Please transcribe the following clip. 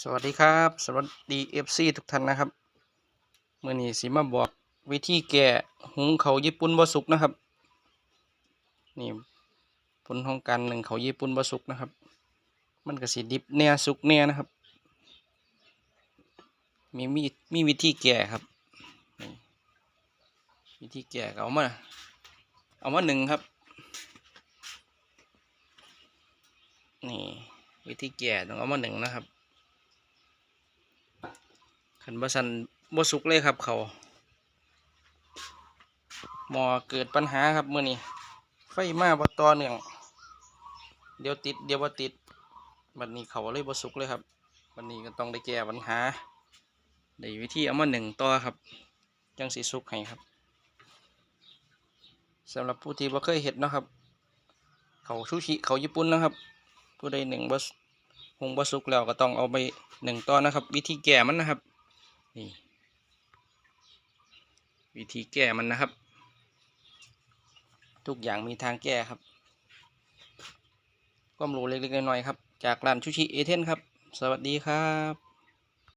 สวัสดีครับ สวัสดีเอฟซีทุกท่านนะครับเมื่อนี้สิมาบอกวิธีแก่หุงเขาญี่ปุ่นบ่สุกนะครับ นี่ผลของการหนึ่งเขาญี่ปุ่นบ่สุกนะครับ มันก็สิดิบเนี่ยสุกเนี่ยนะครับ มีมีมีวิธีแก่ครับ วิธีแก่เอามา เอามาหนึ่งครับ นี่วิธีแก่ต้องเอามาหนึ่งนะครับ ขันบสันบ่สุกเลยครับเขาหมอเกิดปัญหาครับเมื่อนี้ไฟมาบ่ต่อเนื่องเดี๋ยวติดเดี๋ยวบ่ติดบัดนี้เขาเลยบ่สุกเลยครับบัดนี้ก็ต้องได้แก้ปัญหาได้วิธีเอามาหนึ่งต่อครับจังสิสุกให้ครับสำหรับผู้ที่บ่เคยเห็ดนะครับ เขาชูชิเขาญี่ปุ่นนะครับ ผู้ใดหนึ่งบ่คงบ่สุกแล้วก็ต้องเอาไปหนึ่งต่อนะครับ วิธีแก้มันนะครับ นี่ วิธีแก้มันนะครับ ทุกอย่างมีทางแก้ครับความรู้เล็กๆน้อยๆครับ จากร้านชูชิเอเทนครับ สวัสดีครับ